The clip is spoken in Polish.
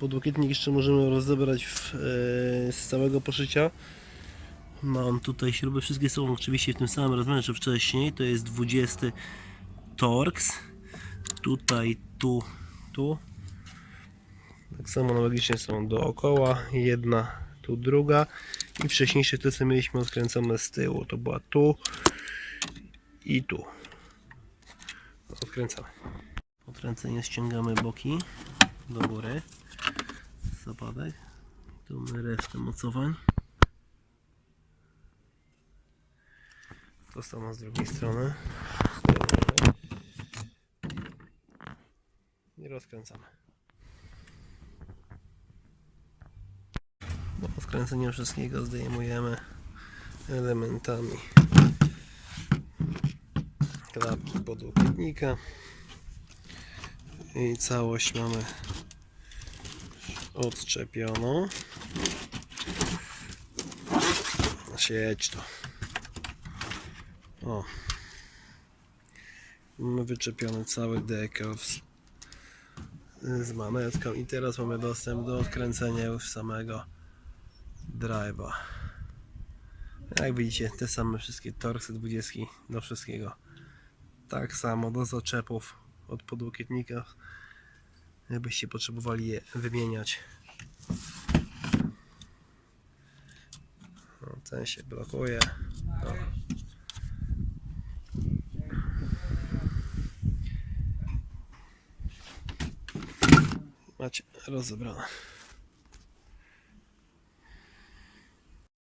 podłokietnik jeszcze możemy rozebrać w, e, z całego poszycia. Mam tutaj śruby, wszystkie są oczywiście w tym samym rozmiarze co wcześniej. To jest 20 Torx. Tutaj, tu, tu. Tak samo analogicznie są dookoła. Jedna, tu druga. I wcześniejsze te co mieliśmy odkręcone z tyłu. To była tu i tu. Odkręcamy. Odkręcenie ściągamy boki do góry. Zapadek. Tu mamy resztę mocowań. To samo z drugiej strony. I rozkręcamy. Po odkręceniu wszystkiego zdejmujemy elementami klapki podłokietnika i całość mamy odczepioną. Siedź to. O. Mamy wyczepiony cały dekel z, z manetką i teraz mamy dostęp do odkręcenia już samego drive'a. Jak widzicie, te same wszystkie torsy 20 do wszystkiego. Tak samo do zaczepów od podłokietnika. Jakbyście potrzebowali je wymieniać. No, ten się blokuje. O. Macie rozebrane.